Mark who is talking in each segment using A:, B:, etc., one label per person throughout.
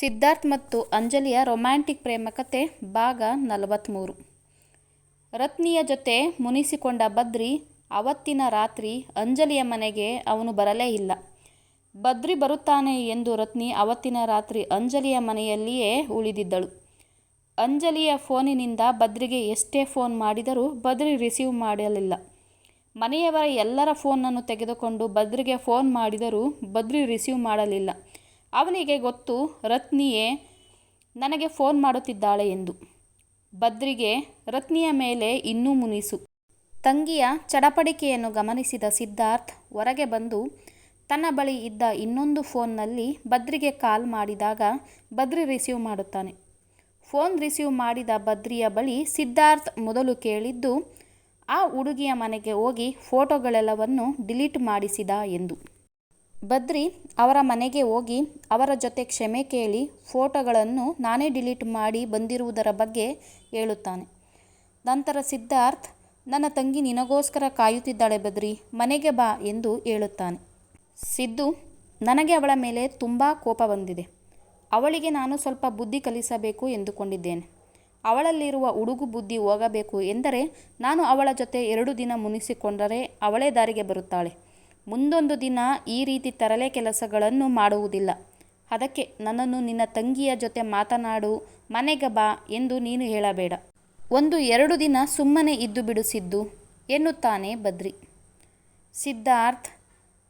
A: ಸಿದ್ಧಾರ್ಥ್ ಮತ್ತು ಅಂಜಲಿಯ ರೊಮ್ಯಾಂಟಿಕ್ ಪ್ರೇಮ ಕತೆ, ಭಾಗ ನಲವತ್ತ್ಮೂರು ರತ್ನಿಯ ಜೊತೆ ಮುನಿಸಿಕೊಂಡ ಬದ್ರಿ ಅವತ್ತಿನ ರಾತ್ರಿ ಅಂಜಲಿಯ ಮನೆಗೆ ಅವನು ಬರಲೇ ಇಲ್ಲ. ಬದ್ರಿ ಬರುತ್ತಾನೆ ಎಂದು ರತ್ನಿ ಅವತ್ತಿನ ರಾತ್ರಿ ಅಂಜಲಿಯ ಮನೆಯಲ್ಲಿಯೇ ಉಳಿದಿದ್ದಳು. ಅಂಜಲಿಯ ಫೋನಿನಿಂದ ಬದ್ರಿಗೆ ಎಷ್ಟೇ ಫೋನ್ ಮಾಡಿದರೂ ಬದ್ರಿ ರಿಸೀವ್ ಮಾಡಲಿಲ್ಲ. ಮನೆಯವರ ಎಲ್ಲರ ಫೋನನ್ನು ತೆಗೆದುಕೊಂಡು ಬದ್ರಿಗೆ ಫೋನ್ ಮಾಡಿದರೂ ಬದ್ರಿ ರಿಸೀವ್ ಮಾಡಲಿಲ್ಲ. ಅವನಿಗೆ ಗೊತ್ತು, ರತ್ನಿಯೇ ನನಗೆ ಫೋನ್ ಮಾಡುತ್ತಿದ್ದಾಳೆ ಎಂದು. ಬದ್ರಿಗೆ ರತ್ನಿಯ ಮೇಲೆ ಇನ್ನೂ ಮುನಿಸು. ತಂಗಿಯ ಚಡಪಡಿಕೆಯನ್ನು ಗಮನಿಸಿದ ಸಿದ್ಧಾರ್ಥ್ ಹೊರಗೆ ಬಂದು, ತನ್ನ ಬಳಿ ಇದ್ದ ಇನ್ನೊಂದು ಫೋನ್ನಲ್ಲಿ ಬದ್ರಿಗೆ ಕಾಲ್ ಮಾಡಿದಾಗ ಬದ್ರಿ ರಿಸೀವ್ ಮಾಡುತ್ತಾನೆ. ಫೋನ್ ರಿಸೀವ್ ಮಾಡಿದ ಬದ್ರಿಯ ಬಳಿ ಸಿದ್ಧಾರ್ಥ್ ಮೊದಲು ಕೇಳಿದ್ದು, ಆ ಹುಡುಗಿಯ ಮನೆಗೆ ಹೋಗಿ ಫೋಟೋಗಳೆಲ್ಲವನ್ನು ಡಿಲೀಟ್ ಮಾಡಿಸಿದ ಎಂದು. ಬದ್ರಿ ಅವರ ಮನೆಗೆ ಹೋಗಿ ಅವರ ಜೊತೆ ಕ್ಷಮೆ ಕೇಳಿ ಫೋಟೋಗಳನ್ನು ನಾನೇ ಡಿಲೀಟ್ ಮಾಡಿ ಬಂದಿರುವುದರ ಬಗ್ಗೆ ಹೇಳುತ್ತಾನೆ. ನಂತರ ಸಿದ್ಧಾರ್ಥ್, ನನ್ನ ತಂಗಿ ನಿನಗೋಸ್ಕರ ಕಾಯುತ್ತಿದ್ದಾಳೆ ಬದ್ರಿ, ಮನೆಗೆ ಬಾ ಎಂದು ಹೇಳುತ್ತಾನೆ. ಸಿದ್ದು, ನನಗೆ ಅವಳ ಮೇಲೆ ತುಂಬ ಕೋಪ ಬಂದಿದೆ. ಅವಳಿಗೆ ನಾನು ಸ್ವಲ್ಪ ಬುದ್ಧಿ ಕಲಿಸಬೇಕು ಎಂದುಕೊಂಡಿದ್ದೇನೆ. ಅವಳಲ್ಲಿರುವ ಹುಡುಗು ಬುದ್ಧಿ ಹೋಗಬೇಕು ಎಂದರೆ ನಾನು ಅವಳ ಜೊತೆ ಎರಡು ದಿನ ಮುನಿಸಿಕೊಂಡರೆ ಅವಳೇ ದಾರಿಗೆ ಬರುತ್ತಾಳೆ. ಮುಂದೊಂದು ದಿನ ಈ ರೀತಿ ತರಲೆ ಕೆಲಸಗಳನ್ನು ಮಾಡುವುದಿಲ್ಲ. ಅದಕ್ಕೆ ನನ್ನನ್ನು ನಿನ್ನ ತಂಗಿಯ ಜೊತೆ ಮಾತನಾಡು, ಮನೆಗೆ ಬಾ ಎಂದು ನೀನು ಹೇಳಬೇಡ. ಒಂದು ಎರಡು ದಿನ ಸುಮ್ಮನೆ ಇದ್ದು ಬಿಡಿಸಿದ್ದು, ಎನ್ನುತ್ತಾನೆ ಬದ್ರಿ. ಸಿದ್ಧಾರ್ಥ್,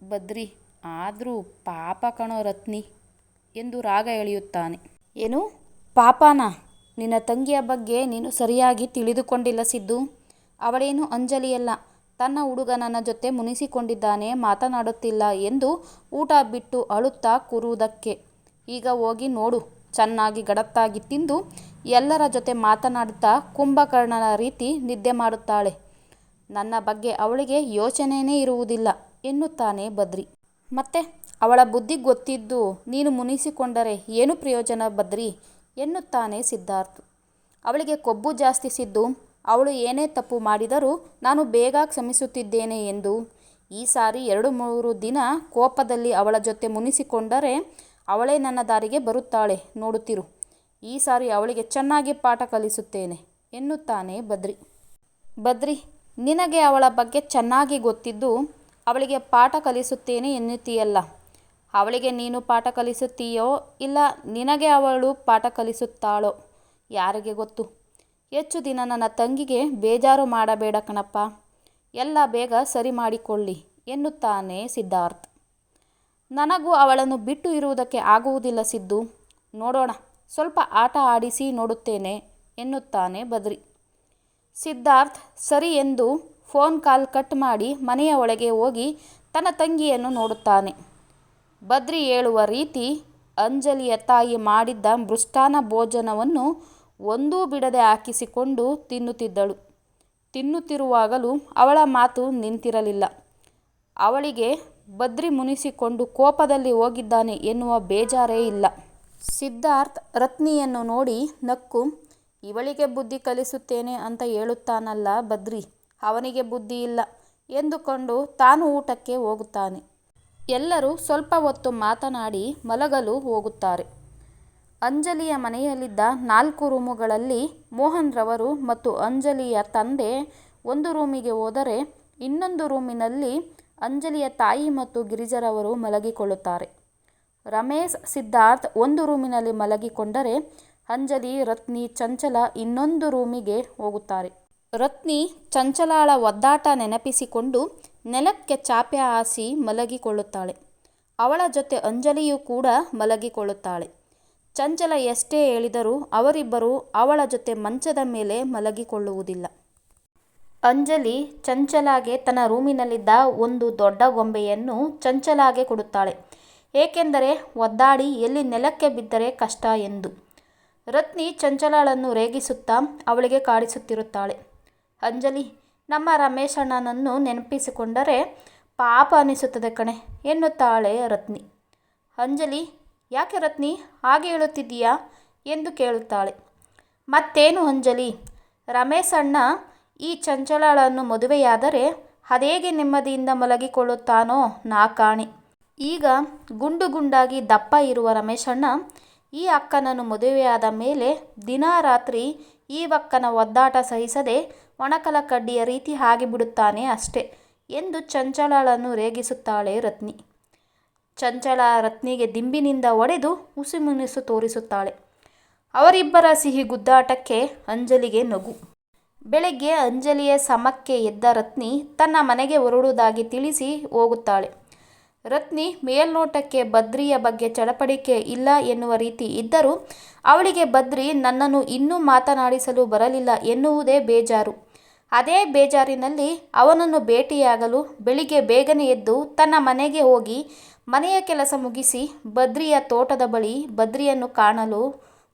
A: ಬದ್ರಿ, ಆದರೂ ಪಾಪ ಕಣೋ ರತ್ನಿ ಎಂದು ರಾಗ ಎಳೆಯುತ್ತಾನೆ. ಏನು? ಪಾಪಾನ? ನಿನ್ನ ತಂಗಿಯ ಬಗ್ಗೆ ನೀನು ಸರಿಯಾಗಿ ತಿಳಿದುಕೊಂಡಿಲ್ಲ ಸಿದ್ದು. ಅವಳೇನು ಅಂಜಲಿಯಲ್ಲ? ತನ್ನ ಹುಡುಗ ನನ್ನ ಜೊತೆ ಮುನಿಸಿಕೊಂಡಿದ್ದಾನೆ, ಮಾತನಾಡುತ್ತಿಲ್ಲ ಎಂದು ಊಟ ಬಿಟ್ಟು ಅಳುತ್ತಾ ಕೂರುವುದಕ್ಕೆ. ಈಗ ಹೋಗಿ ನೋಡು, ಚೆನ್ನಾಗಿ ಗಡತ್ತಾಗಿ ತಿಂದು ಎಲ್ಲರ ಜೊತೆ ಮಾತನಾಡುತ್ತಾ ಕುಂಭಕರ್ಣನ ರೀತಿ ನಿದ್ದೆ ಮಾಡುತ್ತಾಳೆ. ನನ್ನ ಬಗ್ಗೆ ಅವಳಿಗೆ ಯೋಚನೆಯೇ ಇರುವುದಿಲ್ಲ ಎನ್ನುತ್ತಾನೆ ಬದ್ರಿ. ಮತ್ತೆ, ಅವಳ ಬುದ್ಧಿ ಗೊತ್ತಿದ್ದು ನೀನು ಮುನಿಸಿಕೊಂಡರೆ ಏನು ಪ್ರಯೋಜನ ಬದ್ರಿ ಎನ್ನುತ್ತಾನೆ ಸಿದ್ಧಾರ್ಥ್. ಅವಳಿಗೆ ಕೊಬ್ಬು ಜಾಸ್ತಿ ಸಿದ್ದು ಅವಳು ಏನೇ ತಪ್ಪು ಮಾಡಿದರೂ ನಾನು ಬೇಗ ಕ್ಷಮಿಸುತ್ತಿದ್ದೇನೆ ಎಂದು. ಈ ಸಾರಿ ಎರಡು ಮೂರು ದಿನ ಕೋಪದಲ್ಲಿ ಅವಳ ಜೊತೆ ಮುನಿಸಿಕೊಂಡರೆ ಅವಳೇ ನನ್ನ ದಾರಿಗೆ ಬರುತ್ತಾಳೆ, ನೋಡುತ್ತಿರು. ಈ ಸಾರಿ ಅವಳಿಗೆ ಚೆನ್ನಾಗಿ ಪಾಠ ಕಲಿಸುತ್ತೇನೆ, ಎನ್ನುತ್ತಾನೆ ಬದ್ರಿ. ಬದ್ರಿ, ನಿನಗೆ ಅವಳ ಬಗ್ಗೆ ಚೆನ್ನಾಗಿ ಗೊತ್ತಿದ್ದು ಅವಳಿಗೆ ಪಾಠ ಕಲಿಸುತ್ತೇನೆ ಎನ್ನುತ್ತೀಯಲ್ಲ. ಅವಳಿಗೆ ನೀನು ಪಾಠ ಕಲಿಸುತ್ತೀಯೋ ಇಲ್ಲ ನಿನಗೆ ಅವಳು ಪಾಠ ಕಲಿಸುತ್ತಾಳೋ? ಯಾರಿಗೆ ಗೊತ್ತು? ಹೆಚ್ಚು ದಿನ ನನ್ನ ತಂಗಿಗೆ ಬೇಜಾರು ಮಾಡಬೇಡ ಕಣಪ್ಪ. ಎಲ್ಲ ಬೇಗ ಸರಿ ಮಾಡಿಕೊಳ್ಳಿ ಎನ್ನುತ್ತಾನೆ ಸಿದ್ಧಾರ್ಥ್. ನನಗೂ ಅವಳನ್ನು ಬಿಟ್ಟು ಇರುವುದಕ್ಕೆ ಆಗುವುದಿಲ್ಲ ಸಿದ್ದು. ನೋಡೋಣ, ಸ್ವಲ್ಪ ಆಟ ಆಡಿಸಿ ನೋಡುತ್ತೇನೆ ಎನ್ನುತ್ತಾನೆ ಬದ್ರಿ. ಸಿದ್ಧಾರ್ಥ್, ಸರಿ ಎಂದು ಫೋನ್ ಕಾಲ್ ಕಟ್ ಮಾಡಿ ಮನೆಯ ಒಳಗೆ ಹೋಗಿ ತನ್ನ ತಂಗಿಯನ್ನು ನೋಡುತ್ತಾನೆ. ಬದ್ರಿ ಹೇಳುವ ರೀತಿ ಅಂಜಲಿಯ ತಾಯಿ ಮಾಡಿದ್ದ ಮೃಷ್ಟಾನ ಭೋಜನವನ್ನು ಒಂದೂ ಬಿಡದೆ ಹಾಕಿಸಿಕೊಂಡು ತಿನ್ನುತ್ತಿದ್ದಳು. ತಿನ್ನುತ್ತಿರುವಾಗಲೂ ಅವಳ ಮಾತು ನಿಂತಿರಲಿಲ್ಲ. ಅವಳಿಗೆ ಬದ್ರಿ ಮುನಿಸಿಕೊಂಡು ಕೋಪದಲ್ಲಿ ಹೋಗಿದ್ದಾನೆ ಎನ್ನುವ ಬೇಜಾರೇ ಇಲ್ಲ. ಸಿದ್ಧಾರ್ಥ್ ರತ್ನಿಯನ್ನು ನೋಡಿ ನಕ್ಕು, ಇವಳಿಗೆ ಬುದ್ಧಿ ಕಲಿಸುತ್ತೇನೆ ಅಂತ ಹೇಳುತ್ತಾನಲ್ಲ ಬದ್ರಿ, ಅವನಿಗೆ ಬುದ್ಧಿ ಇಲ್ಲ ಎಂದುಕೊಂಡು ತಾನು ಊಟಕ್ಕೆ ಹೋಗುತ್ತಾನೆ. ಎಲ್ಲರೂ ಸ್ವಲ್ಪ ಹೊತ್ತು ಮಾತನಾಡಿ ಮಲಗಲು ಹೋಗುತ್ತಾರೆ. ಅಂಜಲಿಯ ಮನೆಯಲ್ಲಿದ್ದ ನಾಲ್ಕು ರೂಮುಗಳಲ್ಲಿ ಮೋಹನ್ ರವರು ಮತ್ತು ಅಂಜಲಿಯ ತಂದೆ ಒಂದು ರೂಮಿಗೆ ಹೋದರೆ ಇನ್ನೊಂದು ರೂಮಿನಲ್ಲಿ ಅಂಜಲಿಯ ತಾಯಿ ಮತ್ತು ಗಿರಿಜರವರು ಮಲಗಿಕೊಳ್ಳುತ್ತಾರೆ. ರಮೇಶ್ ಸಿದ್ಧಾರ್ಥ್ ಒಂದು ರೂಮಿನಲ್ಲಿ ಮಲಗಿಕೊಂಡರೆ ಅಂಜಲಿ, ರತ್ನಿ, ಚಂಚಲ ಇನ್ನೊಂದು ರೂಮಿಗೆ ಹೋಗುತ್ತಾರೆ. ರತ್ನಿ ಚಂಚಲಾಳ ಒದ್ದಾಟ ನೆನಪಿಸಿಕೊಂಡು ನೆಲಕ್ಕೆ ಚಾಪೆ ಹಾಸಿ ಮಲಗಿಕೊಳ್ಳುತ್ತಾಳೆ. ಅವಳ ಜೊತೆ ಅಂಜಲಿಯೂ ಕೂಡ ಮಲಗಿಕೊಳ್ಳುತ್ತಾಳೆ. ಚಂಚಲ ಎಷ್ಟೇ ಹೇಳಿದರೂ ಅವರಿಬ್ಬರು ಅವಳ ಜೊತೆ ಮಂಚದ ಮೇಲೆ ಮಲಗಿಕೊಳ್ಳುವುದಿಲ್ಲ. ಅಂಜಲಿ ಚಂಚಲಾಗೆ ತನ್ನ ರೂಮಿನಲ್ಲಿದ್ದ ಒಂದು ದೊಡ್ಡ ಗೊಂಬೆಯನ್ನು ಚಂಚಲಾಗೆ ಕೊಡುತ್ತಾಳೆ. ಏಕೆಂದರೆ ಒದ್ದಾಡಿ ಎಲ್ಲಿ ನೆಲಕ್ಕೆ ಬಿದ್ದರೆ ಕಷ್ಟ ಎಂದು. ರತ್ನಿ ಚಂಚಲಾಳನ್ನು ರೇಗಿಸುತ್ತಾ ಅವಳಿಗೆ ಕಾಡಿಸುತ್ತಿರುತ್ತಾಳೆ. ಅಂಜಲಿ, ನಮ್ಮ ರಮೇಶಣ್ಣನನ್ನು ನೆನಪಿಸಿಕೊಂಡರೆ ಪಾಪ ಅನಿಸುತ್ತದೆ ಕಣೆ ಎನ್ನುತ್ತಾಳೆ ರತ್ನಿ. ಅಂಜಲಿ ಯಾಕೆ ರತ್ನಿ, ಹಾಗೆ ಹೇಳುತ್ತಿದ್ದೀಯಾ? ಎಂದು ಕೇಳುತ್ತಾಳೆ. ಮತ್ತೇನು ಅಂಜಲಿ? ರಮೇಶಣ್ಣ ಈ ಚಂಚಲಾಳನ್ನು ಮದುವೆಯಾದರೆ ಅದೇಗೆ ನೆಮ್ಮದಿಯಿಂದ ಮಲಗಿಕೊಳ್ಳುತ್ತಾನೋ ನಾ ಕಾಣೆ. ಈಗ ಗುಂಡು ಗುಂಡಾಗಿ ದಪ್ಪ ಇರುವ ರಮೇಶಣ್ಣ ಈ ಅಕ್ಕನನ್ನು ಮದುವೆಯಾದ ಮೇಲೆ ದಿನಾ ರಾತ್ರಿ ಈ ಅಕ್ಕನ ಒದ್ದಾಟ ಸಹಿಸದೆ ಒಣಕಲ ಕಡ್ಡಿಯ ರೀತಿ ಆಗಿಬಿಡುತ್ತಾನೆ ಅಷ್ಟೇ ಎಂದು ಚಂಚಲಳನ್ನು ರೇಗಿಸುತ್ತಾಳೆ ರತ್ನಿ. ಚಂಚಲ ರತ್ನಿಗೆ ದಿಂಬಿನಿಂದ ಒಡೆದು ಹುಸಿಮುನಿಸು ತೋರಿಸುತ್ತಾಳೆ. ಅವರಿಬ್ಬರ ಸಿಹಿ ಗುದ್ದಾಟಕ್ಕೆ ಅಂಜಲಿಗೆ ನಗು. ಬೆಳಗ್ಗೆ ಅಂಜಲಿಯ ಸಮಕ್ಕೆ ಎದ್ದ ರತ್ನಿ ತನ್ನ ಮನೆಗೆ ಹೊರಡುವುದಾಗಿ ತಿಳಿಸಿ ಹೋಗುತ್ತಾಳೆ. ರತ್ನಿ ಮೇಲ್ನೋಟಕ್ಕೆ ಬದ್ರಿಯ ಬಗ್ಗೆ ಚಡಪಡಿಕೆ ಇಲ್ಲ ಎನ್ನುವ ರೀತಿ ಇದ್ದರೂ, ಅವಳಿಗೆ ಬದ್ರಿ ನನ್ನನ್ನು ಇನ್ನೂ ಮಾತನಾಡಿಸಲು ಬರಲಿಲ್ಲ ಎನ್ನುವುದೇ ಬೇಜಾರು. ಅದೇ ಬೇಜಾರಿನಲ್ಲಿ ಅವನನ್ನು ಭೇಟಿಯಾಗಲು ಬೆಳಿಗ್ಗೆ ಬೇಗನೆ ಎದ್ದು ತನ್ನ ಮನೆಗೆ ಹೋಗಿ ಮನೆಯ ಕೆಲಸ ಮುಗಿಸಿ ಬದ್ರಿಯ ತೋಟದ ಬಳಿ ಬದ್ರಿಯನ್ನು ಕಾಣಲು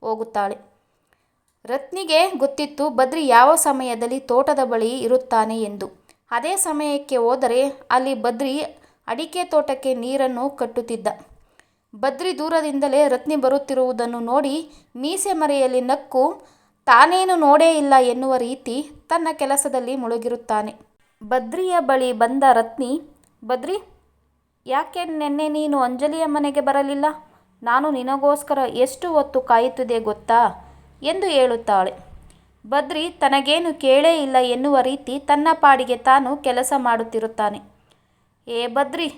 A: ಹೋಗುತ್ತಾಳೆ. ರತ್ನಿಗೆ ಗೊತ್ತಿತ್ತು ಬದ್ರಿ ಯಾವ ಸಮಯದಲ್ಲಿ ತೋಟದ ಬಳಿ ಇರುತ್ತಾನೆ ಎಂದು. ಅದೇ ಸಮಯಕ್ಕೆ ಹೋದರೆ ಅಲ್ಲಿ ಬದ್ರಿ ಅಡಿಕೆ ತೋಟಕ್ಕೆ ನೀರನ್ನು ಕಟ್ಟುತ್ತಿದ್ದ. ಬದ್ರಿ ದೂರದಿಂದಲೇ ರತ್ನಿ ಬರುತ್ತಿರುವುದನ್ನು ನೋಡಿ ಮೀಸೆ ಮರೆಯಲ್ಲಿ ನಕ್ಕು, ತಾನೇನು ನೋಡೇ ಇಲ್ಲ ಎನ್ನುವ ರೀತಿ ತನ್ನ ಕೆಲಸದಲ್ಲಿ ಮುಳುಗಿರುತ್ತಾನೆ. ಬದ್ರಿಯ ಬಳಿ ಬಂದ ರತ್ನಿ, ಬದ್ರಿ ಯಾಕೆ ನೆನ್ನೆ ನೀನು ಅಂಜಲಿಯ ಮನೆಗೆ ಬರಲಿಲ್ಲ? ನಾನು ನಿನಗೋಸ್ಕರ ಎಷ್ಟು ಹೊತ್ತು ಕಾಯುತ್ತಿದೆ ಗೊತ್ತಾ? ಎಂದು ಹೇಳುತ್ತಾಳೆ. ಬದ್ರಿ ತನಗೇನು ಕೇಳೇ ಇಲ್ಲ ಎನ್ನುವ ರೀತಿ ತನ್ನ ಪಾಡಿಗೆ ತಾನು ಕೆಲಸ ಮಾಡುತ್ತಿರುತ್ತಾನೆ. ಏ ಬದ್ರಿ,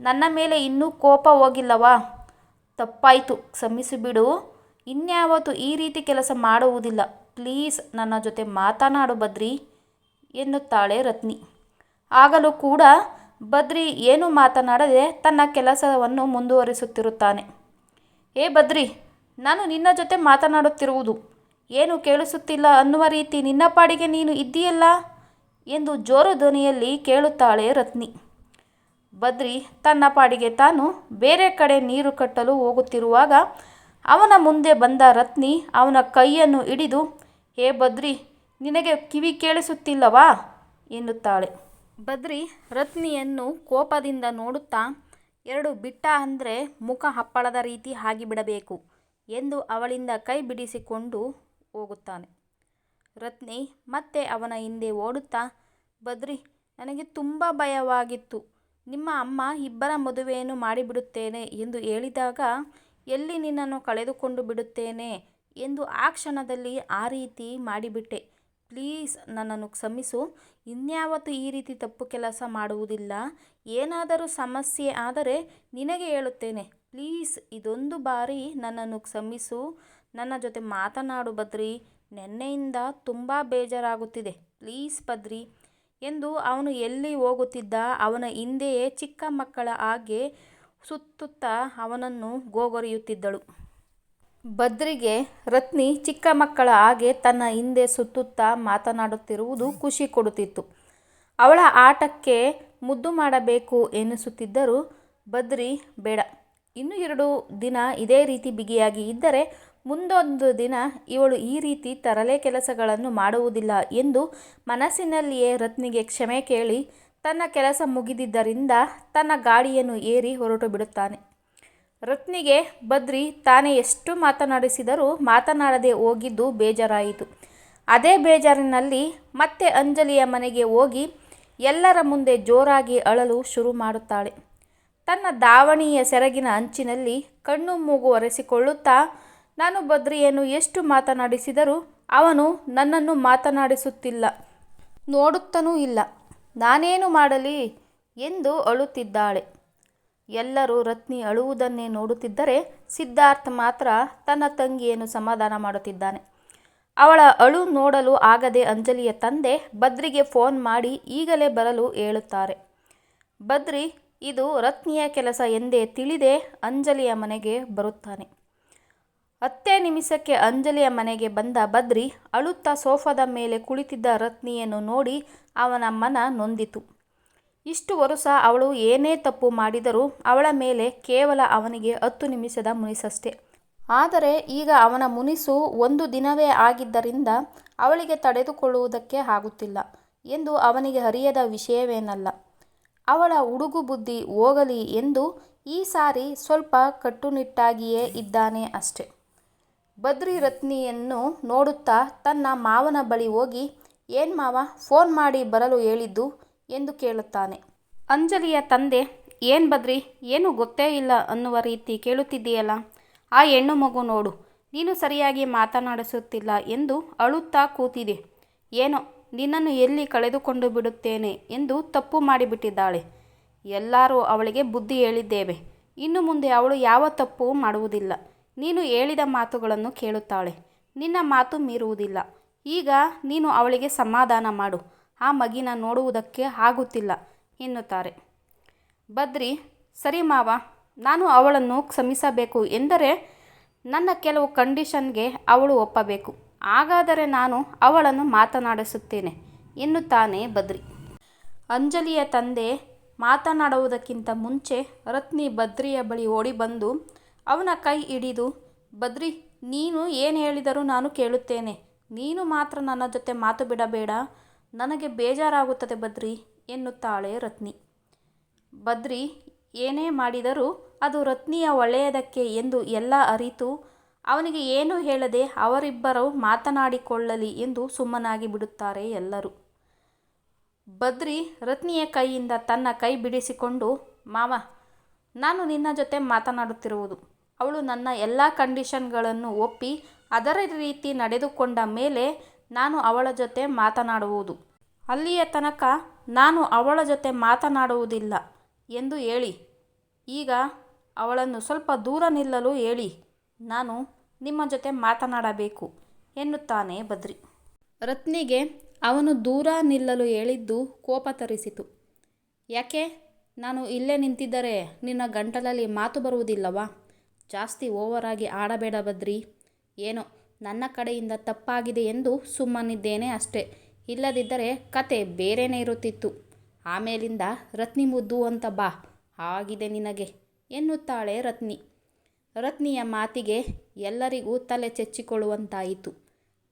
A: ನನ್ನ ಮೇಲೆ ಇನ್ನೂ ಕೋಪ ಹೋಗಿಲ್ಲವಾ? ತಪ್ಪಾಯಿತು ಕ್ಷಮಿಸಿಬಿಡು ಇನ್ಯಾವತ್ತು ಈ ರೀತಿ ಕೆಲಸ ಮಾಡುವುದಿಲ್ಲ. ಪ್ಲೀಸ್, ನನ್ನ ಜೊತೆ ಮಾತನಾಡು ಬದ್ರಿ, ಎನ್ನುತ್ತಾಳೆ ರತ್ನಿ. ಆಗಲೂ ಕೂಡ ಬದ್ರಿ ಏನು ಮಾತನಾಡದೆ ತನ್ನ ಕೆಲಸವನ್ನು ಮುಂದುವರಿಸುತ್ತಿರುತ್ತಾನೆ. ಏ ಬದ್ರಿ, ನಾನು ನಿನ್ನ ಜೊತೆ ಮಾತನಾಡುತ್ತಿರುವುದು ಏನು ಕೇಳಿಸುತ್ತಿಲ್ಲ ಅನ್ನುವ ರೀತಿ ನಿನ್ನ ಪಾಡಿಗೆ ನೀನು ಇದ್ದೀಯಲ್ಲ ಎಂದು ಜೋರು ಧ್ವನಿಯಲ್ಲಿ ಕೇಳುತ್ತಾಳೆ ರತ್ನಿ. ಬದ್ರಿ ತನ್ನ ಪಾಡಿಗೆ ತಾನು ಬೇರೆ ಕಡೆ ನೀರು ಕಟ್ಟಲು ಹೋಗುತ್ತಿರುವಾಗ ಅವನ ಮುಂದೆ ಬಂದ ರತ್ನಿ ಅವನ ಕೈಯನ್ನು ಹಿಡಿದು, ಹೇ ಬದ್ರಿ, ನಿನಗೆ ಕಿವಿ ಕೇಳಿಸುತ್ತಿಲ್ಲವಾ? ಎನ್ನುತ್ತಾಳೆ. ಬದ್ರಿ ರತ್ನಿಯನ್ನು ಕೋಪದಿಂದ ನೋಡುತ್ತಾ, ಎರಡು ಬಿಟ್ಟ ಅಂದರೆ ಮುಖ ಹಪ್ಪಳದ ರೀತಿ ಆಗಿಬಿಡಬೇಕು ಎಂದು ಅವಳಿಂದ ಕೈ ಬಿಡಿಸಿಕೊಂಡು ಹೋಗುತ್ತಾನೆ. ರತ್ನಿ ಮತ್ತೆ ಅವನ ಹಿಂದೆ ಓಡುತ್ತಾ, ಬದ್ರಿ, ನನಗೆ ತುಂಬ ಭಯವಾಗಿತ್ತು. ನಿಮ್ಮ ಅಮ್ಮ ಇಬ್ಬರ ಮದುವೆಯನ್ನು ಮಾಡಿಬಿಡುತ್ತೇನೆ ಎಂದು ಹೇಳಿದಾಗ, ಎಲ್ಲಿ ನಿನ್ನನ್ನು ಕಳೆದುಕೊಂಡು ಬಿಡುತ್ತೇನೆ ಎಂದು ಆ ಕ್ಷಣದಲ್ಲಿ ಆ ರೀತಿ ಮಾಡಿಬಿಟ್ಟೆ. ಪ್ಲೀಸ್ ನನ್ನನ್ನು ಕ್ಷಮಿಸು. ಇನ್ಯಾವತ್ತೂ ಈ ರೀತಿ ತಪ್ಪು ಕೆಲಸ ಮಾಡುವುದಿಲ್ಲ. ಏನಾದರೂ ಸಮಸ್ಯೆ ಆದರೆ ನಿನಗೆ ಹೇಳುತ್ತೇನೆ. ಪ್ಲೀಸ್ ಇದೊಂದು ಬಾರಿ ನನ್ನನ್ನು ಕ್ಷಮಿಸು. ನನ್ನ ಜೊತೆ ಮಾತನಾಡು ಬದ್ರಿ ನೆನ್ನೆಯಿಂದ ತುಂಬ ಬೇಜಾರಾಗುತ್ತಿದೆ. ಪ್ಲೀಸ್ ಬದ್ರಿ ಎಂದು ಅವನು ಎಲ್ಲಿ ಹೋಗುತ್ತಿದ್ದ ಅವನ ಹಿಂದೆಯೇ ಚಿಕ್ಕ ಮಕ್ಕಳ ಹಾಗೆ ಸುತ್ತುತ್ತಾ ಅವನನ್ನು ಗೋಗರಿಯುತ್ತಿದ್ದಳು. ಬದ್ರಿಗೆ ರತ್ನಿ ಚಿಕ್ಕ ಮಕ್ಕಳ ಹಾಗೆ ತನ್ನ ಹಿಂದೆ ಸುತ್ತುತ್ತಾ ಮಾತನಾಡುತ್ತಿರುವುದು ಖುಷಿ ಕೊಡುತ್ತಿತ್ತು. ಅವಳ ಆಟಕ್ಕೆ ಮುದ್ದು ಮಾಡಬೇಕು ಎನಿಸುತ್ತಿದ್ದರೂ ಬದ್ರಿ ಬೇಡ, ಇನ್ನು ಎರಡು ದಿನ ಇದೇ ರೀತಿ ಬಿಗಿಯಾಗಿ ಇದ್ದರೆ ಮುಂದೊಂದು ದಿನ ಇವಳು ಈ ರೀತಿ ತರಲೆ ಕೆಲಸಗಳನ್ನು ಮಾಡುವುದಿಲ್ಲ ಎಂದು ಮನಸ್ಸಿನಲ್ಲಿಯೇ ರತ್ನಿಗೆ ಕ್ಷಮೆ ಕೇಳಿ ತನ್ನ ಕೆಲಸ ಮುಗಿದಿದ್ದರಿಂದ ತನ್ನ ಗಾಡಿಯನ್ನು ಏರಿ ಹೊರಟು ಬಿಡುತ್ತಾನೆ ರತ್ನಿಗೆ ಬದ್ರಿ ತಾನೇ ಎಷ್ಟು ಮಾತನಾಡಿಸಿದರೂ ಮಾತನಾಡದೆ ಹೋಗಿದ್ದು ಬೇಜಾರಾಯಿತು. ಅದೇ ಬೇಜಾರಿನಲ್ಲಿ ಮತ್ತೆ ಅಂಜಲಿಯ ಮನೆಗೆ ಹೋಗಿ ಎಲ್ಲರ ಮುಂದೆ ಜೋರಾಗಿ ಅಳಲು ಶುರು ಮಾಡುತ್ತಾಳೆ. ತನ್ನ ದಾವಣಿಯ ಸೆರಗಿನ ಅಂಚಿನಲ್ಲಿ ಕಣ್ಣು ಮೂಗು ಒರೆಸಿಕೊಳ್ಳುತ್ತಾ, ನಾನು ಬದ್ರಿಯನ್ನು ಎಷ್ಟು ಮಾತನಾಡಿಸಿದರೂ ಅವನು ನನ್ನನ್ನು ಮಾತನಾಡಿಸುತ್ತಿಲ್ಲ, ನೋಡುತ್ತನೂ ಇಲ್ಲ. ನಾನೇನು ಮಾಡಲಿ? ಎಂದು ಅಳುತ್ತಿದ್ದಾಳೆ. ಎಲ್ಲರೂ ರತ್ನಿ ಅಳುವುದನ್ನೇ ನೋಡುತ್ತಿದ್ದರೆ ಸಿದ್ಧಾರ್ಥ್ ಮಾತ್ರ ತನ್ನ ತಂಗಿಯನ್ನು ಸಮಾಧಾನ ಮಾಡುತ್ತಿದ್ದಾನೆ. ಅವಳ ಅಳು ನೋಡಲು ಆಗದೆ ಅಂಜಲಿಯ ತಂದೆ ಬದ್ರಿಗೆ ಫೋನ್ ಮಾಡಿ ಈಗಲೇ ಬರಲು ಹೇಳುತ್ತಾರೆ. ಬದ್ರಿ, ಇದು ರತ್ನಿಯ ಕೆಲಸ ಎಂದೇ ತಿಳಿದೇ ಅಂಜಲಿಯ ಮನೆಗೆ ಬರುತ್ತಾನೆ. ಹತ್ತೇ ನಿಮಿಷಕ್ಕೆ ಅಂಜಲಿಯ ಮನೆಗೆ ಬಂದ ಬದ್ರಿ ಅಳುತ್ತಾ ಸೋಫಾದ ಮೇಲೆ ಕುಳಿತಿದ್ದ ರತ್ನಿಯನ್ನು ನೋಡಿ ಅವನ ಮನ ನೊಂದಿತು. ಇಷ್ಟು ವರುಷ ಅವಳು ಏನೇ ತಪ್ಪು ಮಾಡಿದರೂ ಅವಳ ಮೇಲೆ ಕೇವಲ ಅವನಿಗೆ ಹತ್ತು ನಿಮಿಷದ ಮುನಿಸಷ್ಟೇ. ಆದರೆ ಈಗ ಅವನ ಮುನಿಸು ಒಂದು ದಿನವೇ ಆಗಿದ್ದರಿಂದ ಅವಳಿಗೆ ತಡೆದುಕೊಳ್ಳುವುದಕ್ಕೆ ಆಗುತ್ತಿಲ್ಲ ಎಂದು ಅವನಿಗೆ ಹರಿಯದ ವಿಷಯವೇನಲ್ಲ. ಅವಳ ಉಡುಗು ಬುದ್ಧಿ ಹೋಗಲಿ ಎಂದು ಈ ಸಾರಿ ಸ್ವಲ್ಪ ಕಟ್ಟುನಿಟ್ಟಾಗಿಯೇ ಇದ್ದಾನೆ ಅಷ್ಟೆ. ಬದ್ರಿ ರತ್ನಿಯನ್ನು ನೋಡುತ್ತಾ ತನ್ನ ಮಾವನ ಬಳಿ ಹೋಗಿ, ಏನ್ ಮಾವ, ಫೋನ್ ಮಾಡಿ ಬರಲು ಹೇಳಿದ್ದು? ಎಂದು ಕೇಳುತ್ತಾನೆ. ಅಂಜಲಿಯ ತಂದೆ, ಏನು ಬದ್ರಿ? ಏನು ಗೊತ್ತೇ ಇಲ್ಲ ಅನ್ನುವ ರೀತಿ ಕೇಳುತ್ತಿದ್ದೀಯಲ್ಲ? ಆ ಹೆಣ್ಣು ಮಗು ನೋಡು, ನೀನು ಸರಿಯಾಗಿ ಮಾತನಾಡಿಸುತ್ತಿಲ್ಲ ಎಂದು ಅಳುತ್ತಾ ಕೂತಿದೆ. ಏನೋ, ನಿನ್ನನ್ನು ಎಲ್ಲಿ ಕಳೆದುಕೊಂಡು ಬಿಡುತ್ತೇನೆ ಎಂದು ತಪ್ಪು ಮಾಡಿಬಿಟ್ಟಿದ್ದಾಳೆ. ಎಲ್ಲರೂ ಅವಳಿಗೆ ಬುದ್ಧಿ ಹೇಳಿದ್ದೇವೆ. ಇನ್ನು ಮುಂದೆ ಅವಳು ಯಾವ ತಪ್ಪು ಮಾಡುವುದಿಲ್ಲ. ನೀನು ಹೇಳಿದ ಮಾತುಗಳನ್ನು ಕೇಳುತ್ತಾಳೆ. ನಿನ್ನ ಮಾತು ಮೀರುವುದಿಲ್ಲ. ಈಗ ನೀನು ಅವಳಿಗೆ ಸಮಾಧಾನ ಮಾಡು. ಆ ಮಗಿನ ನೋಡುವುದಕ್ಕೆ ಆಗುತ್ತಿಲ್ಲ ಎನ್ನುತ್ತಾರೆ. ಬದ್ರಿ, ಸರಿ ಮಾವ, ನಾನು ಅವಳನ್ನು ಕ್ಷಮಿಸಬೇಕು ಎಂದರೆ ನನ್ನ ಕೆಲವು ಕಂಡೀಷನ್ಗೆ ಅವಳು ಒಪ್ಪಬೇಕು. ಹಾಗಾದರೆ ನಾನು ಅವಳನ್ನು ಮಾತನಾಡಿಸುತ್ತೇನೆ ಎನ್ನುತ್ತಾನೆ ಬದ್ರಿ. ಅಂಜಲಿಯ ತಂದೆ ಮಾತನಾಡುವುದಕ್ಕಿಂತ ಮುಂಚೆ ರತ್ನಿ ಬದ್ರಿಯ ಬಳಿ ಓಡಿ ಬಂದು ಅವನ ಕೈ ಹಿಡಿದು, ಬದ್ರಿ, ನೀನು ಏನು ಹೇಳಿದರೂ ನಾನು ಕೇಳುತ್ತೇನೆ. ನೀನು ಮಾತ್ರ ನನ್ನ ಜೊತೆ ಮಾತು ಬಿಡಬೇಡ. ನನಗೆ ಬೇಜಾರಾಗುತ್ತದೆ ಬದ್ರಿ, ಎನ್ನುತ್ತಾಳೆ ರತ್ನಿ. ಬದ್ರಿ, ಏನೇ ಮಾಡಿದರೂ ಅದು ರತ್ನಿಯ ಒಳ್ಳೆಯದಕ್ಕೆ ಎಂದು ಎಲ್ಲ ಅರಿತು, ಅವನಿಗೆ ಏನೂ ಹೇಳದೆ ಅವರಿಬ್ಬರು ಮಾತನಾಡಿಕೊಳ್ಳಲಿ ಎಂದು ಸುಮ್ಮನಾಗಿ ಬಿಡುತ್ತಾರೆ ಎಲ್ಲರೂ. ಬದ್ರಿ ರತ್ನಿಯ ಕೈಯಿಂದ ತನ್ನ ಕೈ ಬಿಡಿಸಿಕೊಂಡು, ಮಾವ, ನಾನು ನಿನ್ನ ಜೊತೆ ಮಾತನಾಡುತ್ತಿರುವುದು. ಅವಳು ನನ್ನ ಎಲ್ಲ ಕಂಡೀಷನ್ಗಳನ್ನು ಒಪ್ಪಿ, ಅದರ ರೀತಿ ನಡೆದುಕೊಂಡ ಮೇಲೆ ನಾನು ಅವಳ ಜೊತೆ ಮಾತನಾಡುವುದು. ಅಲ್ಲಿಯ ತನಕ ನಾನು ಅವಳ ಜೊತೆ ಮಾತನಾಡುವುದಿಲ್ಲ ಎಂದು ಹೇಳಿ. ಈಗ ಅವಳನ್ನು ಸ್ವಲ್ಪ ದೂರ ನಿಲ್ಲಲು ಹೇಳಿ. ನಾನು ನಿಮ್ಮ ಜೊತೆ ಮಾತನಾಡಬೇಕು ಎನ್ನುತ್ತಾನೆ ಬದ್ರಿ. ರತ್ನಿಗೆ ಅವನು ದೂರ ನಿಲ್ಲಲು ಹೇಳಿದ್ದು ಕೋಪ ತರಿಸಿತು. ಯಾಕೆ? ನಾನು ಇಲ್ಲೇ ನಿಂತಿದ್ದರೆ ನಿನ್ನ ಗಂಟಲಲ್ಲಿ ಮಾತು ಬರುವುದಿಲ್ಲವಾ? ಜಾಸ್ತಿ ಓವರಾಗಿ ಆಡಬೇಡ ಬದ್ರಿ. ಏನೋ ನನ್ನ ಕಡೆಯಿಂದ ತಪ್ಪಾಗಿದೆ ಎಂದು ಸುಮ್ಮನಿದ್ದೇನೆ ಅಷ್ಟೆ. ಇಲ್ಲದಿದ್ದರೆ ಕತೆ ಬೇರೆನೇ ಇರುತ್ತಿತ್ತು. ಆಮೇಲಿಂದ ರತ್ನಿ ಮುದ್ದು ಅಂತ ಬಾ, ಆಗಿದೆ ನಿನಗೆ, ಎನ್ನುತ್ತಾಳೆ ರತ್ನಿ. ರತ್ನಿಯ ಮಾತಿಗೆ ಎಲ್ಲರಿಗೂ ತಲೆ ಚೆಚ್ಚಿಕೊಳ್ಳುವಂತಾಯಿತು.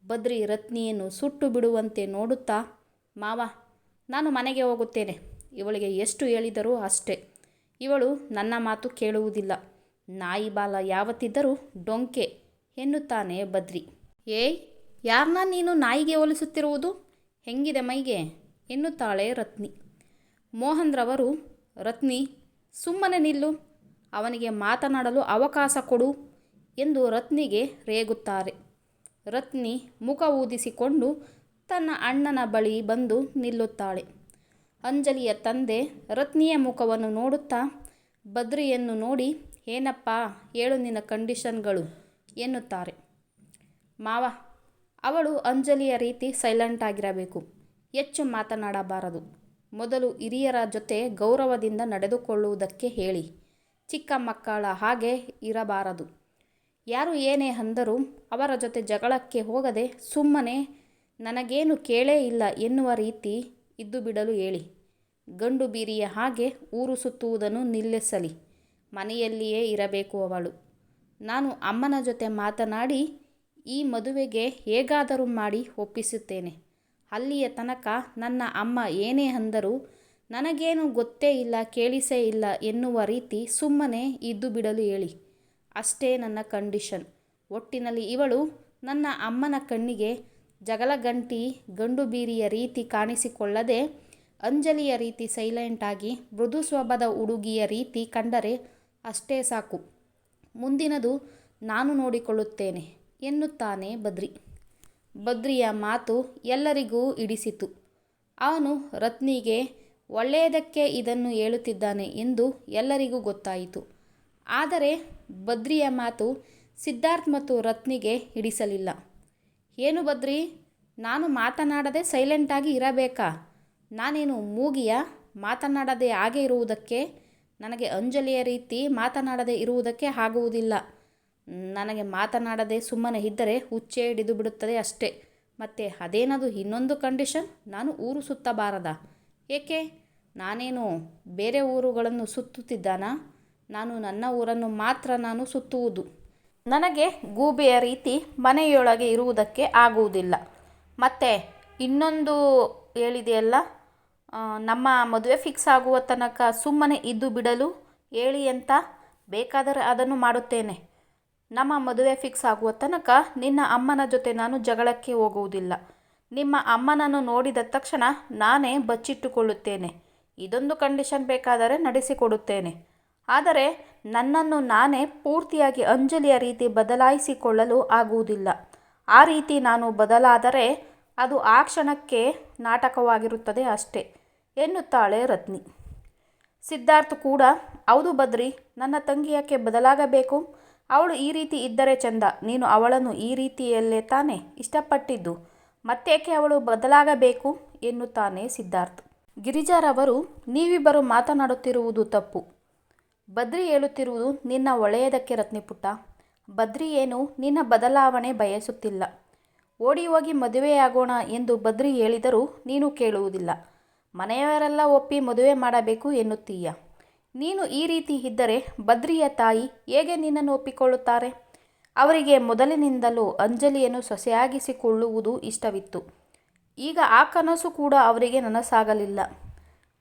A: ಬದ್ರಿ ರತ್ನಿಯನ್ನು ಸುಟ್ಟು ಬಿಡುವಂತೆ ನೋಡುತ್ತಾ, ಮಾವ, ನಾನು ಮನೆಗೆ ಹೋಗುತ್ತೇನೆ. ಇವಳಿಗೆ ಎಷ್ಟು ಹೇಳಿದರೂ ಅಷ್ಟೇ. ಇವಳು ನನ್ನ ಮಾತು ಕೇಳುವುದಿಲ್ಲ. ನಾಯಿ ಬಾಲ ಯಾವತ್ತಿದ್ದರೂ ಡೊಂಕೆ. ಎನ್ನುತ್ತಾನೆ ಬದ್ರಿ. ಏಯ್ ಯಾರನ್ನ ನೀನು ನಾಯಿಗೆ ಹೋಲಿಸುತ್ತಿರುವುದು? ಹೆಂಗಿದೆ ಮೈಗೆ? ಎನ್ನುತ್ತಾಳೆ ರತ್ನಿ. ಮೋಹನ್ ರವರು ರತ್ನಿ, ಸುಮ್ಮನೆ ನಿಲ್ಲು. ಅವನಿಗೆ ಮಾತನಾಡಲು ಅವಕಾಶ ಕೊಡು ಎಂದು ರತ್ನಿಗೆ ರೇಗುತ್ತಾರೆ. ರತ್ನಿ ಮುಖ ಊದಿಸಿಕೊಂಡು ತನ್ನ ಅಣ್ಣನ ಬಳಿ ಬಂದು ನಿಲ್ಲುತ್ತಾಳೆ. ಅಂಜಲಿಯ ತಂದೆ ರತ್ನಿಯ ಮುಖವನ್ನು ನೋಡುತ್ತಾ ಬದ್ರಿಯನ್ನು ನೋಡಿ, ಏನಪ್ಪ ಹೇಳು ನಿನ್ನ ಕಂಡೀಷನ್ಗಳು. ಎನ್ನುತ್ತಾರೆ. ಮಾವ, ಅವಳು ಅಂಜಲಿಯ ರೀತಿ ಸೈಲೆಂಟ್ ಆಗಿರಬೇಕು. ಹೆಚ್ಚು ಮಾತನಾಡಬಾರದು. ಮೊದಲು ಹಿರಿಯರ ಜೊತೆ ಗೌರವದಿಂದ ನಡೆದುಕೊಳ್ಳುವುದಕ್ಕೆ ಹೇಳಿ. ಚಿಕ್ಕ ಮಕ್ಕಳ ಹಾಗೆ ಇರಬಾರದು. ಯಾರು ಏನೇ ಅಂದರೂ ಅವರ ಜೊತೆ ಜಗಳಕ್ಕೆ ಹೋಗದೆ ಸುಮ್ಮನೆ ನನಗೇನು ಕೇಳೇ ಇಲ್ಲ ಎನ್ನುವ ರೀತಿ ಇದ್ದು ಬಿಡಲು ಹೇಳಿ. ಗಂಡು ಬೀರಿಯ ಹಾಗೆ ಊರು ಸುತ್ತುವುದನ್ನು ನಿಲ್ಲಿಸಲಿ. ಮನೆಯಲ್ಲಿಯೇ ಇರಬೇಕು ಅವಳು. ನಾನು ಅಮ್ಮನ ಜೊತೆ ಮಾತನಾಡಿ ಈ ಮದುವೆಗೆ ಹೇಗಾದರೂ ಮಾಡಿ ಒಪ್ಪಿಸುತ್ತೇನೆ. ಅಲ್ಲಿಯ ತನಕ ನನ್ನ ಅಮ್ಮ ಏನೇ ಅಂದರೂ ನನಗೇನು ಗೊತ್ತೇ ಇಲ್ಲ, ಕೇಳಿಸೇ ಇಲ್ಲ ಎನ್ನುವ ರೀತಿ ಸುಮ್ಮನೆ ಇದ್ದು ಬಿಡಲು ಹೇಳಿ. ಅಷ್ಟೇ ನನ್ನ ಕಂಡೀಷನ್. ಒಟ್ಟಿನಲ್ಲಿ ಇವಳು ನನ್ನ ಅಮ್ಮನ ಕಣ್ಣಿಗೆ ಜಗಳಗಂಟಿ, ಗಂಡು ಬೀರಿಯ ರೀತಿ ಕಾಣಿಸಿಕೊಳ್ಳದೆ ಅಂಜಲಿಯ ರೀತಿ ಸೈಲೆಂಟಾಗಿ ಮೃದು ಸ್ವಭಾವದ ಹುಡುಗಿಯ ರೀತಿ ಕಂಡರೆ ಅಷ್ಟೇ ಸಾಕು. ಮುಂದಿನದು ನಾನು ನೋಡಿಕೊಳ್ಳುತ್ತೇನೆ ಎನ್ನುತ್ತಾನೆ ಬದ್ರಿ. ಬದ್ರಿಯ ಮಾತು ಎಲ್ಲರಿಗೂ ಇಡಿಸಿತು ಅವನು ರತ್ನಿಗೆ, ಒಳ್ಳೆಯದಕ್ಕೆ ಇದನ್ನು ಹೇಳುತ್ತಿದ್ದಾನೆ ಎಂದು ಎಲ್ಲರಿಗೂ ಗೊತ್ತಾಯಿತು. ಆದರೆ ಬದ್ರಿಯ ಮಾತು ಸಿದ್ಧಾರ್ಥ್ ಮತ್ತು ರತ್ನಿಗೆ ಹಿಡಿಸಲಿಲ್ಲ. ಏನು ಬದ್ರಿ, ನಾನು ಮಾತನಾಡದೆ ಸೈಲೆಂಟಾಗಿ ಇರಬೇಕಾ? ನಾನೇನು ಮೂಗಿಯ, ಮಾತನಾಡದೆ ಹಾಗೆ ಇರುವುದಕ್ಕೆ ನನಗೆ ಅಂಜಲಿಯ ರೀತಿ ಮಾತನಾಡದೆ ಇರುವುದಕ್ಕೆ ಆಗುವುದಿಲ್ಲ. ನನಗೆ ಮಾತನಾಡದೆ ಸುಮ್ಮನೆ ಇದ್ದರೆ ಹುಚ್ಚೆ ಹಿಡಿದು ಬಿಡುತ್ತದೆ ಅಷ್ಟೇ. ಮತ್ತು ಅದೇನದು ಇನ್ನೊಂದು ಕಂಡೀಷನ್? ನಾನು ಊರು ಸುತ್ತಬಾರದ ಏಕೆ? ನಾನೇನು ಬೇರೆ ಊರುಗಳನ್ನು ಸುತ್ತುತ್ತಿದ್ದಾನಾ? ನಾನು ನನ್ನ ಊರನ್ನು ಮಾತ್ರ ನಾನು ಸುತ್ತುವುದು. ನನಗೆ ಗೂಬೆಯ ರೀತಿ ಮನೆಯೊಳಗೆ ಇರುವುದಕ್ಕೆ ಆಗುವುದಿಲ್ಲ. ಮತ್ತು ಇನ್ನೊಂದು ಹೇಳಿದೆಯಲ್ಲ? ನಮ್ಮ ಮದುವೆ ಫಿಕ್ಸ್ ಆಗುವ ತನಕ ಸುಮ್ಮನೆ ಇದ್ದು ಬಿಡಲು ಹೇಳಿ ಅಂತ ಬೇಕಾದರೆ ಅದನ್ನು ಮಾಡುತ್ತೇನೆ. ನಮ್ಮ ಮದುವೆ ಫಿಕ್ಸ್ ಆಗುವ ತನಕ ನಿನ್ನ ಅಮ್ಮನ ಜೊತೆ ನಾನು ಜಗಳಕ್ಕೆ ಹೋಗುವುದಿಲ್ಲ. ನಿಮ್ಮ ಅಮ್ಮನನ್ನು ನೋಡಿದ ತಕ್ಷಣ ನಾನೇ ಬಚ್ಚಿಟ್ಟುಕೊಳ್ಳುತ್ತೇನೆ. ಇದೊಂದು ಕಂಡೀಷನ್ ಬೇಕಾದರೆ ನಡೆಸಿಕೊಡುತ್ತೇನೆ. ಆದರೆ ನನ್ನನ್ನು ನಾನೇ ಪೂರ್ತಿಯಾಗಿ ಅಂಜಲಿಯ ರೀತಿ ಬದಲಾಯಿಸಿಕೊಳ್ಳಲು ಆಗುವುದಿಲ್ಲ. ಆ ರೀತಿ ನಾನು ಬದಲಾದರೆ ಅದು ಆ ಕ್ಷಣಕ್ಕೆ ನಾಟಕವಾಗಿರುತ್ತದೆ ಅಷ್ಟೇ. ಎನ್ನುತ್ತಾಳೆ ರತ್ನಿ. ಸಿದ್ಧಾರ್ಥ್ ಕೂಡ, ಹೌದು ಬದ್ರಿ ನನ್ನ ತಂಗಿ ಯಾಕೆ ಬದಲಾಗಬೇಕು? ಅವಳು ಈ ರೀತಿ ಇದ್ದರೆ ಚಂದ. ನೀನು ಅವಳನ್ನು ಈ ರೀತಿಯಲ್ಲೇ ತಾನೇ ಇಷ್ಟಪಟ್ಟಿದ್ದು. ಮತ್ತೇಕೆ ಅವಳು ಬದಲಾಗಬೇಕು? ಎನ್ನುತ್ತಾನೆ ಸಿದ್ಧಾರ್ಥ್. ಗಿರಿಜಾರವರು, ನೀವಿಬ್ಬರು ಮಾತನಾಡುತ್ತಿರುವುದು ತಪ್ಪು. ಬದ್ರಿ ಹೇಳುತ್ತಿರುವುದು ನಿನ್ನ ಒಳ್ಳೆಯದಕ್ಕೆ ರತ್ನಿಪುಟ್ಟ ಬದ್ರಿ ಏನು ನಿನ್ನ ಬದಲಾವಣೆ ಬಯಸುತ್ತಿಲ್ಲ. ಓಡಿ ಹೋಗಿ ಮದುವೆಯಾಗೋಣ ಎಂದು ಬದ್ರಿ ಹೇಳಿದರೂ ನೀನು ಕೇಳುವುದಿಲ್ಲ. ಮನೆಯವರೆಲ್ಲ ಒಪ್ಪಿ ಮದುವೆ ಮಾಡಬೇಕು ಎನ್ನುತ್ತೀಯ. ನೀನು ಈ ರೀತಿ ಇದ್ದರೆ ಬದ್ರಿಯ ತಾಯಿ ಹೇಗೆ ನಿನ್ನನ್ನು ಒಪ್ಪಿಕೊಳ್ಳುತ್ತಾರೆ? ಅವರಿಗೆ ಮೊದಲಿನಿಂದಲೂ ಅಂಜಲಿಯನ್ನು ಸೊಸೆಯಾಗಿಸಿಕೊಳ್ಳುವುದು ಇಷ್ಟವಿತ್ತು. ಈಗ ಆ ಕನಸು ಕೂಡ ಅವರಿಗೆ ನನಸಾಗಲಿಲ್ಲ.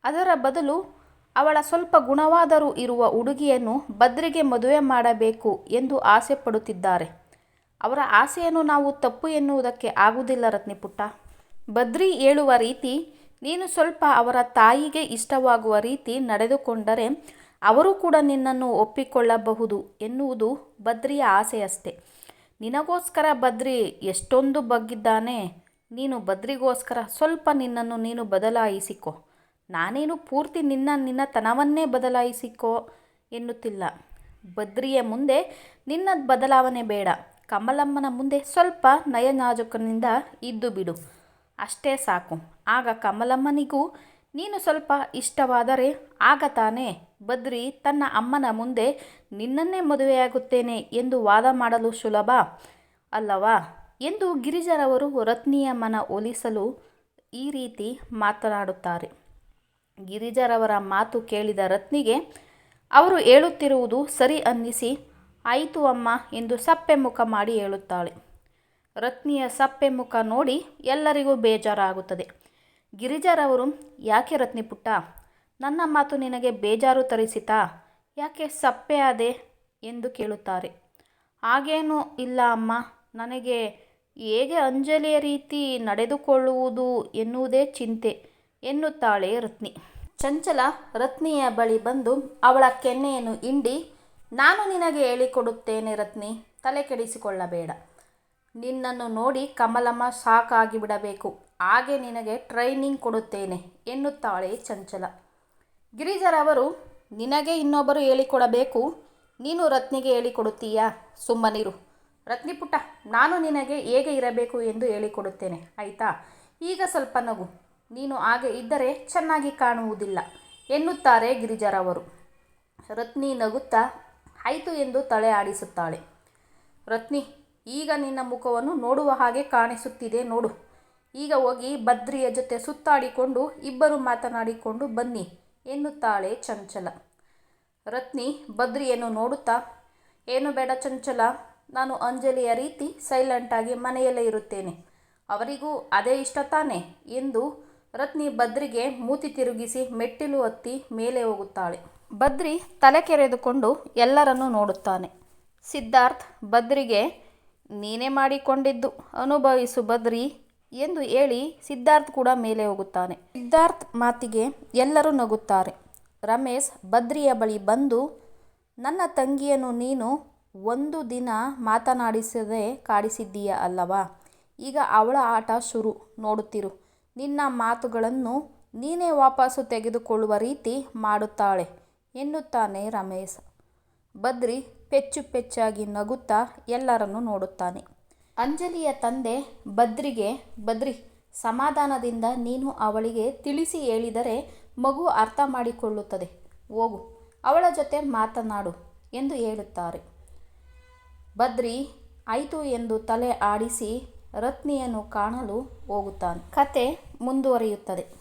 A: ಅದರ ಬದಲು ಅವಳ ಸ್ವಲ್ಪ ಗುಣವಾದರೂ ಇರುವ ಹುಡುಗಿಯನ್ನು ಬದ್ರಿಗೆ ಮದುವೆ ಮಾಡಬೇಕು ಎಂದು ಆಸೆ ಪಡುತ್ತಿದ್ದಾರೆ ಅವರ ಆಸೆಯನ್ನು ನಾವು ತಪ್ಪು ಎನ್ನುವುದಕ್ಕೆ ಆಗುವುದಿಲ್ಲ ರತ್ನಿಪುಟ್ಟ. ಬದ್ರಿ ಹೇಳುವ ರೀತಿ ನೀನು ಸ್ವಲ್ಪ ಅವರ ತಾಯಿಗೆ ಇಷ್ಟವಾಗುವ ರೀತಿ ನಡೆದುಕೊಂಡರೆ ಅವರು ಕೂಡ ನಿನ್ನನ್ನು ಒಪ್ಪಿಕೊಳ್ಳಬಹುದು ಎನ್ನುವುದು ಬದ್ರಿಯ ಆಸೆಯಷ್ಟೆ. ನಿನಗೋಸ್ಕರ ಬದ್ರಿ ಎಷ್ಟೊಂದು ಬಗ್ಗಿದ್ದಾನೆ, ನೀನು ಬದ್ರಿಗೋಸ್ಕರ ಸ್ವಲ್ಪ ನಿನ್ನನ್ನು ನೀನು ಬದಲಾಯಿಸಿಕೊ. ನಾನೇನು ಪೂರ್ತಿ ನಿನ್ನ ನಿನ್ನತನವನ್ನೇ ಬದಲಾಯಿಸಿಕೊ ಎನ್ನುತ್ತಿಲ್ಲ. ಬದ್ರಿಯ ಮುಂದೆ ನಿನ್ನ ಬದಲಾವಣೆ ಬೇಡ. ಕಮಲಮ್ಮನ ಮುಂದೆ ಸ್ವಲ್ಪ ನಯನಾಜುಕನಿಂದ ಇದ್ದು ಬಿಡು. ಅಷ್ಟೇ ಸಾಕು. ಆಗ ಕಮಲಮ್ಮನಿಗೂ, ನೀನು ಸ್ವಲ್ಪ ಇಷ್ಟವಾದರೆ ಆಗ ತಾನೇ ಬದ್ರಿ ತನ್ನ ಅಮ್ಮನ ಮುಂದೆ ನಿನ್ನನ್ನೇ ಮದುವೆಯಾಗುತ್ತೇನೆ ಎಂದು ವಾದ ಮಾಡಲು ಸುಲಭ? ಅಲ್ಲವಾ? ಎಂದು ಗಿರಿಜರವರು ರತ್ನಿಯ ಮನ ಒಲಿಸಲು ಈ ರೀತಿ ಮಾತನಾಡುತ್ತಾರೆ. ಗಿರಿಜರವರ ಮಾತು ಕೇಳಿದ ರತ್ನಿಗೆ, ಅವರು ಹೇಳುತ್ತಿರುವುದು ಸರಿ ಅನ್ನಿಸಿ, ಆಯಿತು ಅಮ್ಮ ಎಂದು ಸಪ್ಪೆ ಮುಖ ಮಾಡಿ ಹೇಳುತ್ತಾಳೆ. ರತ್ನಿಯ ಸಪ್ಪೆ ಮುಖ ನೋಡಿ ಎಲ್ಲರಿಗೂ ಬೇಜಾರಾಗುತ್ತದೆ. ಗಿರಿಜಾರವರು, ಯಾಕೆ ರತ್ನಿ ಪುಟ್ಟ? ನನ್ನ ಮಾತು ನಿನಗೆ ಬೇಜಾರು ತರಿಸಿತಾ? ಯಾಕೆ ಸಪ್ಪೆ ಆದೆ? ಎಂದು ಕೇಳುತ್ತಾರೆ. ಹಾಗೇನೂ ಇಲ್ಲ ಅಮ್ಮ. ನನಗೆ ಹೇಗೆ ಅಂಜಲಿಯ ರೀತಿ ನಡೆದುಕೊಳ್ಳುವುದು ಎನ್ನುವುದೇ ಚಿಂತೆ ಎನ್ನುತ್ತಾಳೆ ರತ್ನಿ. ಚಂಚಲ ರತ್ನಿಯ ಬಳಿ ಬಂದು ಅವಳ ಕೆನ್ನೆಯನ್ನು ಹಿಂಡಿ ನಾನು ನಿನಗೆ ಹೇಳಿಕೊಡುತ್ತೇನೆ ರತ್ನಿ. ತಲೆ ಕೆಡಿಸಿಕೊಳ್ಳಬೇಡ. ನಿನ್ನನ್ನು ನೋಡಿ ಕಮಲಮ್ಮ ಸಾಕಾಗಿ ಬಿಡಬೇಕು ಹಾಗೆ ನಿನಗೆ ಟ್ರೈನಿಂಗ್ ಕೊಡುತ್ತೇನೆ, ಎನ್ನುತ್ತಾಳೆ ಚಂಚಲ. ಗಿರಿಜರವರು ನಿನಗೆ ಇನ್ನೊಬ್ಬರು ಹೇಳಿಕೊಡಬೇಕು, ನೀನು ರತ್ನಿಗೆ ಹೇಳಿಕೊಡುತ್ತೀಯಾ? ಸುಮ್ಮನಿರು. ರತ್ನಿಪುಟ್ಟ ನಾನು ನಿನಗೆ ಹೇಗೆ ಇರಬೇಕು ಎಂದು ಹೇಳಿಕೊಡುತ್ತೇನೆ, ಆಯಿತಾ? ಈಗ ಸ್ವಲ್ಪ ನಗು. ನೀನು ಹಾಗೆ ಇದ್ದರೆ ಚೆನ್ನಾಗಿ ಕಾಣುವುದಿಲ್ಲ, ಎನ್ನುತ್ತಾರೆ ಗಿರಿಜರವರು ರತ್ನಿ ನಗುತ್ತಾ, ಆಯಿತು ಎಂದು ತಲೆ ಆಡಿಸುತ್ತಾಳೆ ರತ್ನಿ ಈಗ ನಿನ್ನ ಮುಖವನ್ನು ನೋಡುವ ಹಾಗೆ ಕಾಣಿಸುತ್ತಿದೆ ನೋಡು. ಈಗ ಹೋಗಿ ಬದ್ರಿಯ ಜೊತೆ ಸುತ್ತಾಡಿಕೊಂಡು ಇಬ್ಬರು ಮಾತನಾಡಿಕೊಂಡು ಬನ್ನಿ, ಎನ್ನುತ್ತಾಳೆ ಚಂಚಲ. ರತ್ನಿ ಬದ್ರಿಯನ್ನು ನೋಡುತ್ತಾ, ಏನು ಬೇಡ ಚಂಚಲ, ನಾನು ಅಂಜಲಿಯ ರೀತಿ ಸೈಲೆಂಟಾಗಿ ಮನೆಯಲ್ಲೇ ಇರುತ್ತೇನೆ. ಅವರಿಗೂ ಅದೇ ಇಷ್ಟ ತಾನೆ? ಎಂದು ರತ್ನಿ ಬದ್ರಿಗೆ ಮೂತಿ ತಿರುಗಿಸಿ ಮೆಟ್ಟಿಲು ಹತ್ತಿ ಮೇಲೆ ಹೋಗುತ್ತಾಳೆ. ಬದ್ರಿ ತಲೆ ಕೆರೆದುಕೊಂಡು ಎಲ್ಲರನ್ನೂ ನೋಡುತ್ತಾನೆ. ಸಿದ್ಧಾರ್ಥ್ ಬದ್ರಿಗೆ ನೀನೇ ಮಾಡಿಕೊಂಡಿದ್ದು. ಅನುಭವಿಸು ಬದ್ರಿ ಎಂದು ಹೇಳಿ ಸಿದ್ಧಾರ್ಥ್ ಕೂಡ ಮೇಲೆ ಹೋಗುತ್ತಾನೆ. ಸಿದ್ಧಾರ್ಥ್ ಮಾತಿಗೆ ಎಲ್ಲರೂ ನಗುತ್ತಾರೆ. ರಮೇಶ್ ಬದ್ರಿಯ ಬಳಿ ಬಂದು, ನನ್ನ ತಂಗಿಯನ್ನು ನೀನು ಒಂದು ದಿನ ಮಾತನಾಡಿಸದೆ ಕಾಡಿಸಿದ್ದೀಯ ಅಲ್ಲವಾ? ಈಗ ಅವಳ ಆಟ ಶುರು. ನೋಡುತ್ತಿರು. ನಿನ್ನ ಮಾತುಗಳನ್ನು ನೀನೇ ವಾಪಸ್ಸು ತೆಗೆದುಕೊಳ್ಳುವ ರೀತಿ ಮಾಡುತ್ತಾಳೆ ಎನ್ನುತ್ತಾನೆ ರಮೇಶ್. ಬದ್ರಿ ಪೆಚ್ಚು ಪೆಚ್ಚಾಗಿ ನಗುತ್ತಾ ಎಲ್ಲರನ್ನೂ ನೋಡುತ್ತಾನೆ. ಅಂಜಲಿಯ ತಂದೆ ಬದ್ರಿಗೆ, ಬದ್ರಿ, ಸಮಾಧಾನದಿಂದ ನೀನು ಅವಳಿಗೆ ತಿಳಿಸಿ ಹೇಳಿದರೆ ಮಗು ಅರ್ಥ ಮಾಡಿಕೊಳ್ಳುತ್ತದೆ. ಹೋಗು, ಅವಳ ಜೊತೆ ಮಾತನಾಡು ಎಂದು ಹೇಳುತ್ತಾರೆ. ಬದ್ರಿ ಆಯಿತು ಎಂದು ತಲೆ ಆಡಿಸಿ ರತ್ನಿಯನ್ನು ಕಾಣಲು ಹೋಗುತ್ತಾನೆ. ಕತೆ ಮುಂದುವರಿಯುತ್ತದೆ.